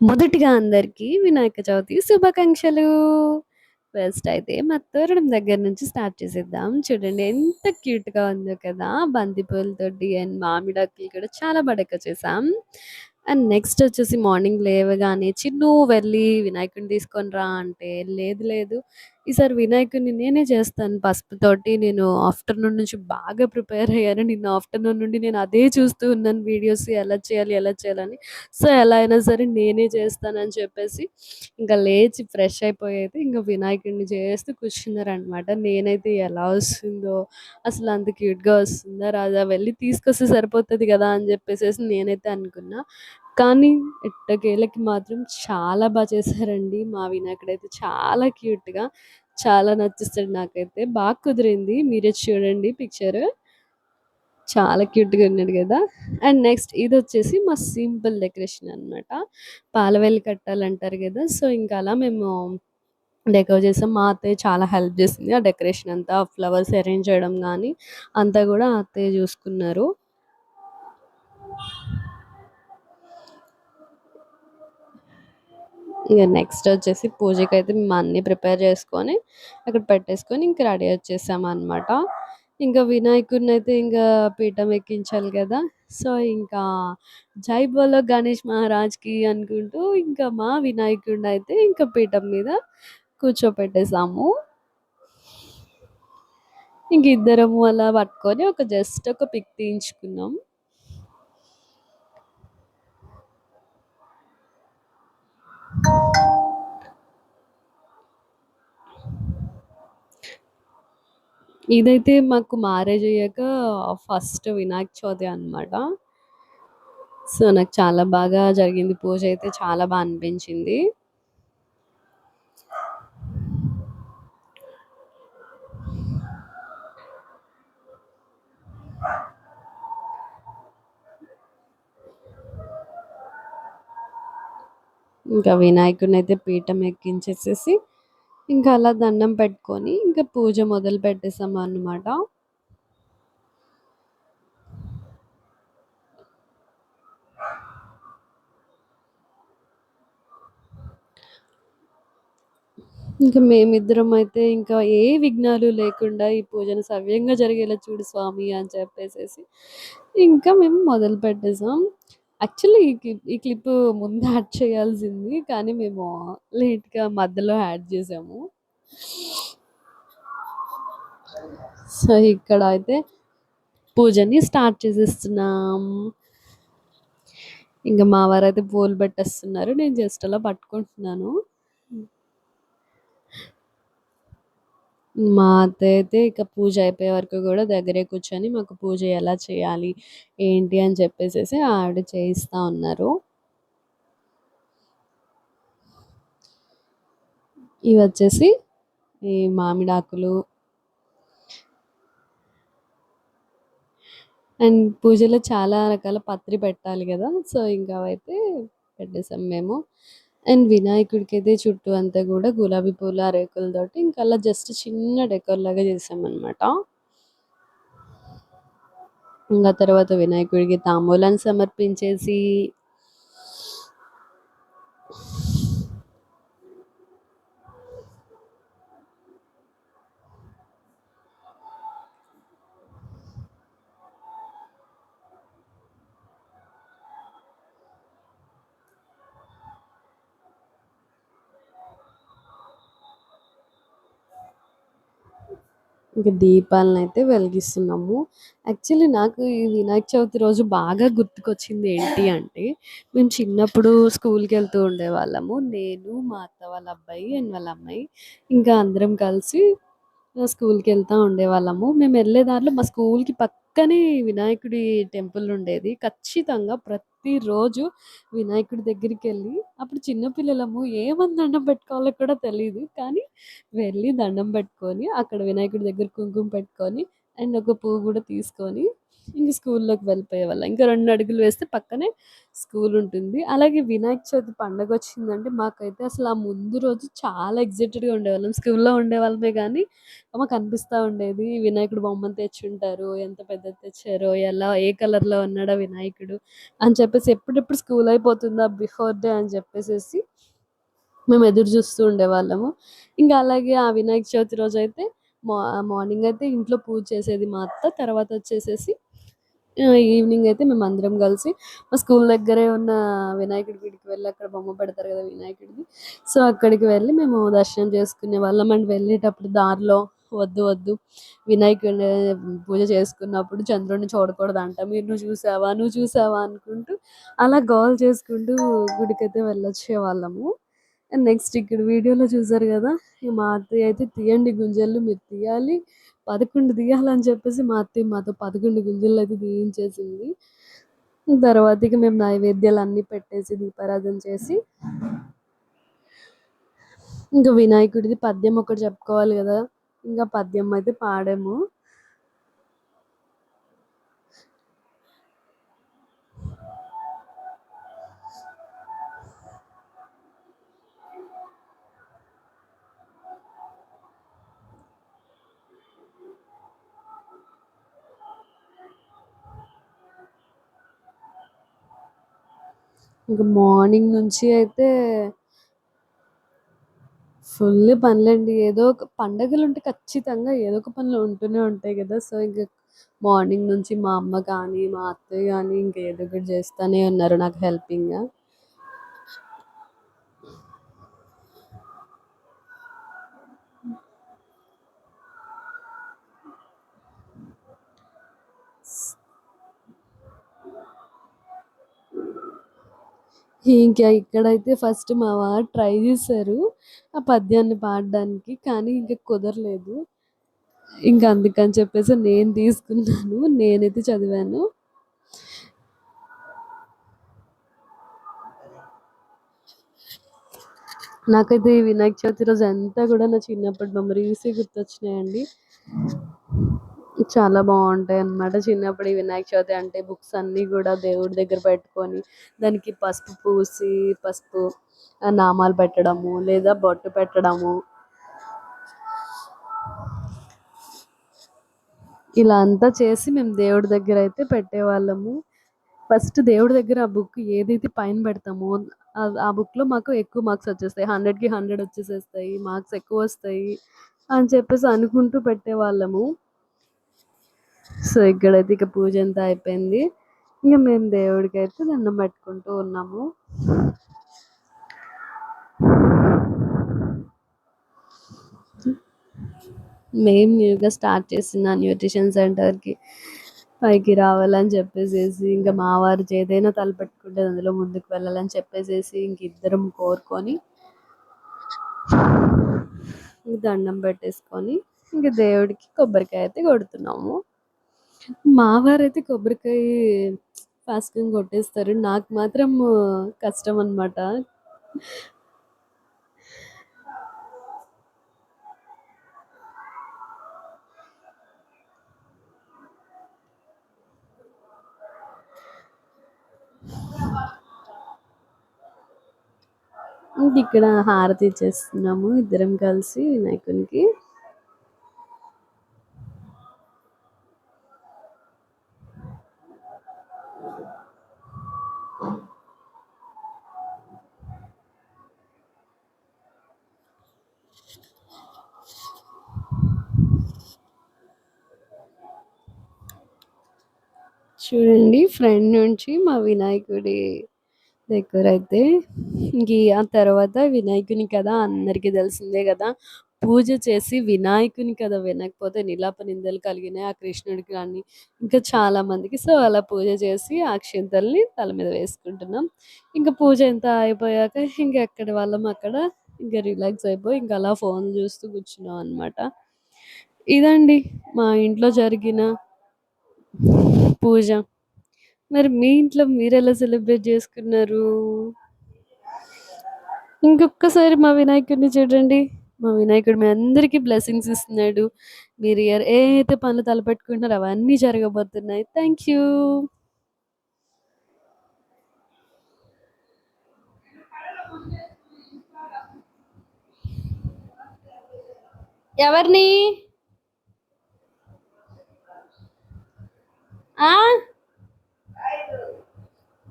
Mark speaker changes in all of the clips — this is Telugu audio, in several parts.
Speaker 1: మొదటిగా అందరికీ వినాయక చవితి శుభాకాంక్షలు. ఫస్ట్ అయితే మా తోరణం దగ్గర నుంచి స్టార్ట్ చేసేద్దాం. చూడండి ఎంత క్యూట్‌గా ఉందో కదా! బంతి పూలతోటి అండ్ మామిడాకులు కూడా చాలా బడక చేసాం. అండ్ నెక్స్ట్ వచ్చేసి మార్నింగ్ లేవగానే చిన్నూ వెళ్ళి వినాయకుడిని తీసుకొని రా అంటే, లేదు లేదు ఈసారి వినాయకుడిని నేనే చేస్తాను పసుపుతోటి. నేను ఆఫ్టర్‌నూన్ నుంచి బాగా ప్రిపేర్ అయ్యాను. నిన్న ఆఫ్టర్‌నూన్ నుండి నేను అదే చూస్తూ ఉన్నాను వీడియోస్ ఎలా చేయాలి, ఎలా చేయాలని. సో, ఎలా అయినా సరే నేనే చేస్తానని చెప్పేసి ఇంకా లేచి ఫ్రెష్ అయిపోయి అయితే వినాయకుడిని చేస్తూ కూర్చున్నారనమాట. నేనైతే ఎలా వస్తుందో, అసలు అంత క్యూట్‌గా వస్తుందా రాజా వెళ్ళి తీసుకొస్తే సరిపోతుంది కదా అని చెప్పేసేసి నేనైతే అనుకున్నా. కానీ ఎట్టకేలకి మాత్రం చాలా బాగా చేశారండి. మా వినాయకుడైతే చాలా క్యూట్‌గా చాలా నచ్చిస్తాడు నాకైతే. బాగా కుదిరింది. మీరే చూడండి పిక్చరు. చాలా క్యూట్‌గా ఉన్నాడు కదా అండ్ నెక్స్ట్ ఇది వచ్చేసి మా సింపుల్ డెకరేషన్ అనమాట. పాలవేల్లి కట్టాలంటారు కదా సో, ఇంకా అలా మేము డెకరేట్ చేసాం. మా అత్తయ్య చాలా హెల్ప్ చేసింది. ఆ డెకరేషన్ అంతా ఫ్లవర్స్ అరేంజ్ చేయడం కానీ అంతా కూడా అత్తయ్య చూసుకున్నారు. ఇక నెక్స్ట్ వచ్చేసి పూజకైతే మేము అన్నీ ప్రిపేర్ చేసుకొని, అక్కడ పెట్టేసుకొని ఇంక రెడీ వచ్చేసామన్నమాట ఇంకా వినాయకుణ్ణయితే ఇంకా పీఠం ఎక్కించాలి కదా సో, ఇంకా జై బోలో గణేష్ మహారాజ్‌కి అనుకుంటూ ఇంకా మా వినాయకుణ్ణయితే ఇంకా పీఠం మీద కూర్చోపెట్టేసాము. ఇంక ఇద్దరము అలా పట్టుకొని ఒక జస్ట్ ఒక పిక్ తీయించుకున్నాం. ఇదైతే మాకు మ్యారేజ్ అయ్యాక ఫస్ట్ వినాయక చవితి అనమాట. సో, నాకు చాలా బాగా జరిగింది. పూజ అయితే చాలా బాగా అనిపించింది. ఇంకా వినాయకుడినైతే పీఠం ఎక్కించేసేసి, ఇంకా అలా దండం పెట్టుకొని, ఇంకా పూజ మొదలు పెట్టేసాం అన్నమాట ఇంకా మేమిద్దరం అయితే ఇంకా ఏ విఘ్నాలు లేకుండా ఈ పూజను సవ్యంగా జరిగేలా చూడు స్వామి అని చెప్పేసేసి, ఇంకా మేము మొదలు పెట్టేసాం. యాక్చువల్లీ ఈ క్లిప్ ఈ క్లిప్ ముందు యాడ్ చేయాల్సింది. కానీ మేము లేట్‌గా మధ్యలో యాడ్ చేసాము. సో, ఇక్కడ అయితే పూజని స్టార్ట్ చేసేస్తున్నాం. ఇంక మా వారైతే పూలు పెట్టేస్తున్నారు. నేను జస్ట్ అలా పట్టుకుంటున్నాను. మా అత్తయ్య అయితే ఇక పూజ అయిపోయే వరకు కూడా దగ్గరే కూర్చొని మాకు పూజ ఎలా చేయాలి, ఏంటి అని చెప్పేసేసి ఆవిడ చేయిస్తా ఉన్నారు. ఇవి వచ్చేసి ఈ మామిడాకులు అండ్ పూజలో చాలా రకాల పత్రి పెట్టాలి కదా సో, ఇంకా అవైతే పెట్టేసాం మేము. అండ్ వినాయకుడికి అయితే చుట్టూ అంతా కూడా గులాబీ పూల రేకులతోటి ఇంకా అలా జస్ట్ చిన్న డెకోర్ లాగా చేసామన్నమాట. ఇంకా తర్వాత వినాయకుడికి తాంబూలాన్ని సమర్పించేసి ఇంక దీపాలనైతే వెలిగిస్తున్నాము. యాక్చువల్లీ నాకు ఈ వినాయక చవితి రోజు బాగా గుర్తుకొచ్చింది ఏంటి అంటే, మేము చిన్నప్పుడు స్కూల్కి వెళ్తూ ఉండేవాళ్ళము. నేను, మా అత్త వాళ్ళ అబ్బాయి అండ్ వాళ్ళ అమ్మాయి ఇంకా అందరం కలిసి స్కూల్కి వెళ్తూ ఉండేవాళ్ళము. మేమెళ్ళే దారిలో మా స్కూల్‌కి పక్కనే వినాయకుడి టెంపుల్ ఉండేది. ఖచ్చితంగా ప్రతి ప్రతిరోజు వినాయకుడి దగ్గరికి వెళ్ళి అప్పుడు చిన్నపిల్లలము ఏమని దండం పెట్టుకోవాలో కూడా తెలియదు కానీ వెళ్ళి దండం పెట్టుకొని, అక్కడ వినాయకుడి దగ్గర కుంకుమ పెట్టుకొని అండ్ ఒక పువ్వు కూడా తీసుకొని ఇంక స్కూల్లోకి వెళ్ళిపోయేవాళ్ళం ఇంకా రెండు అడుగులు వేస్తే పక్కనే స్కూల్ ఉంటుంది. అలాగే వినాయక చవితి పండగ వచ్చిందంటే మాకైతే అసలు ఆ ముందు రోజు చాలా ఎగ్జైటెడ్గా ఉండేవాళ్ళం. స్కూల్లో ఉండేవాళ్ళమే కానీ మాకు అనిపిస్తూ ఉండేది వినాయకుడు బొమ్మను తెచ్చుంటారు ఎంత పెద్దది తెచ్చారో ఎలా ఏ కలర్లో ఉన్నాడో వినాయకుడు అని చెప్పేసి ఎప్పుడెప్పుడు స్కూల్ అయిపోతుందా బిఫోర్ డే అని చెప్పేసి మేము ఎదురు చూస్తూ ఉండేవాళ్ళము. ఇంకా అలాగే ఆ వినాయక చవితి రోజు అయితే మా మార్నింగ్ అయితే ఇంట్లో పూజ చేసేది మా అత్త తర్వాత వచ్చేసేసి ఈవినింగ్ అయితే మేము అందరం కలిసి మా స్కూల్ దగ్గరే ఉన్న వినాయకుడి గుడికి వెళ్ళి అక్కడ బొమ్మ పెడతారు కదా వినాయకుడిది. సో అక్కడికి వెళ్ళి మేము దర్శనం చేసుకునే వాళ్ళం. అండ్ వెళ్ళేటప్పుడు దారిలో వద్దు వద్దు వినాయకుడి పూజ చేసుకున్నప్పుడు చంద్రుడిని చూడకూడదు అంట. మీరు నువ్వు చూసావా నువ్వు చూసావా అనుకుంటూ అలా గోల్ చేసుకుంటూ గుడికైతే వెళ్ళొచ్చే వాళ్ళము. నెక్స్ట్ ఇక్కడ వీడియోలో చూసారు కదా మా అత్తయ్య అయితే తీయండి గుంజలు మీరు తీయాలి. పదకొండు తీయాలని చెప్పేసి మా అత్తయ్య మాతో పదకొండు గుంజులు అయితే తీయించేసింది. తర్వాత ఇక మేము నైవేద్యాలు అన్నీ పెట్టేసి దీపారాధన చేసి ఇంకా వినాయకుడిది పద్యం ఒకటి చెప్పుకోవాలి కదా. ఇంకా పద్యం అయితే పాడాము. ఇంకా మార్నింగ్ నుంచి అయితే ఫుల్ పనులండి. ఏదో ఒక పండగలు ఉంటే ఖచ్చితంగా ఏదో ఒక పనులు ఉంటూనే ఉంటాయి కదా. సో ఇంకా మార్నింగ్ నుంచి మా అమ్మ కానీ మా అత్తయ్య కానీ ఇంకా ఏదో ఒకటి చేస్తూనే ఉన్నారు నాకు హెల్పింగ్గా. ఇంకా ఇక్కడైతే ఫస్ట్ మా వారు ట్రై చేశారు ఆ పద్యాన్ని పాడడానికి కానీ ఇంకా కుదరలేదు. ఇంకా అందుకని చెప్పేసి నేను తీసుకున్నాను నేనైతే చదివాను. నాకైతే ఈ వినాయక చవితి రోజు అంతా కూడా నా చిన్నప్పటి మెమరీస్ గుర్తొచ్చినాయండి. చాలా బాగుంటాయి అన్నమాట. చిన్నప్పుడు ఈ వినాయక చవితి అంటే బుక్స్ అన్నీ కూడా దేవుడి దగ్గర పెట్టుకొని దానికి పసుపు పూసి పసుపు నామాలు పెట్టడము లేదా బొట్టు పెట్టడము. ఇలా అంతా చేసి మేము దేవుడి దగ్గర అయితే పెట్టేవాళ్ళము. ఫస్ట్ దేవుడి దగ్గర ఆ బుక్ ఏదైతే పైన పెడతామో ఆ- ఆ బుక్లో మాకు ఎక్కువ మార్క్స్ వచ్చేస్తాయి. హండ్రెడ్కి హండ్రెడ్ వచ్చేసేస్తాయి మార్క్స్ ఎక్కువ వస్తాయి అని చెప్పేసి అనుకుంటూ పెట్టేవాళ్ళము. సో ఇక్కడైతే ఇక పూజ అంతా అయిపోయింది. ఇంకా మేము దేవుడికి అయితే దండం పెట్టుకుంటూ ఉన్నాము. మేము న్యూగా స్టార్ట్ చేసిన న్యూట్రిషన్ సెంటర్కి పైకి రావాలని చెప్పేసేసి ఇంకా మా వారు ఏదైనా తలపెట్టుకుంటే అందులో ముందుకు వెళ్ళాలని చెప్పేసేసి ఇంక ఇద్దరం కోరుకొని దండం పెట్టేసుకొని ఇంక దేవుడికి కొబ్బరికాయ అయితే కొడుతున్నాము. మా వారైతే కొబ్బరికాయ ఫాస్ట్గా కొట్టేస్తారు. నాకు మాత్రం కష్టం అన్నమాట ఇక్కడ హారతి ఇచ్చేస్తున్నాము. ఇద్దరం కలిసి వినాయకునికి చూడండి ఫ్రంట్ నుంచి మా వినాయకుడి దగ్గర అయితే ఇంక ఆ తర్వాత వినాయకుని కదా అందరికీ తెలిసిందే కదా. పూజ చేసి వినాయకుని కదా వినకపోతే నిలాప నిందలు కలిగినాయి ఆ కృష్ణుడికి కానీ ఇంకా చాలా మందికి. సో అలా పూజ చేసి ఆ అక్షింతల్ని తల మీద వేసుకుంటున్నాం. ఇంకా పూజ ఎంత అయిపోయాక ఇంకా ఎక్కడి వాళ్ళం అక్కడ ఇంకా రిలాక్స్ అయిపోయి ఇంకా అలా ఫోన్ చూస్తూ కూర్చున్నాం అనమాట ఇదండి మా ఇంట్లో జరిగిన పూజ. మరి మీ ఇంట్లో మీరు ఎలా సెలబ్రేట్ చేసుకున్నారు? ఇంకొకసారి మా వినాయకుడిని చూడండి. మా వినాయకుడు మీ అందరికీ బ్లెస్సింగ్స్ ఇస్తున్నాడు. మీరు ఇయర్ ఏ అయితే పనులు తలపెట్టుకుంటున్నారో అవన్నీ జరగబోతున్నాయి. Thank you. ఎవరిని?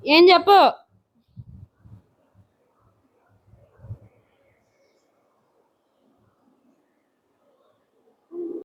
Speaker 1: ఏం చెప్పు?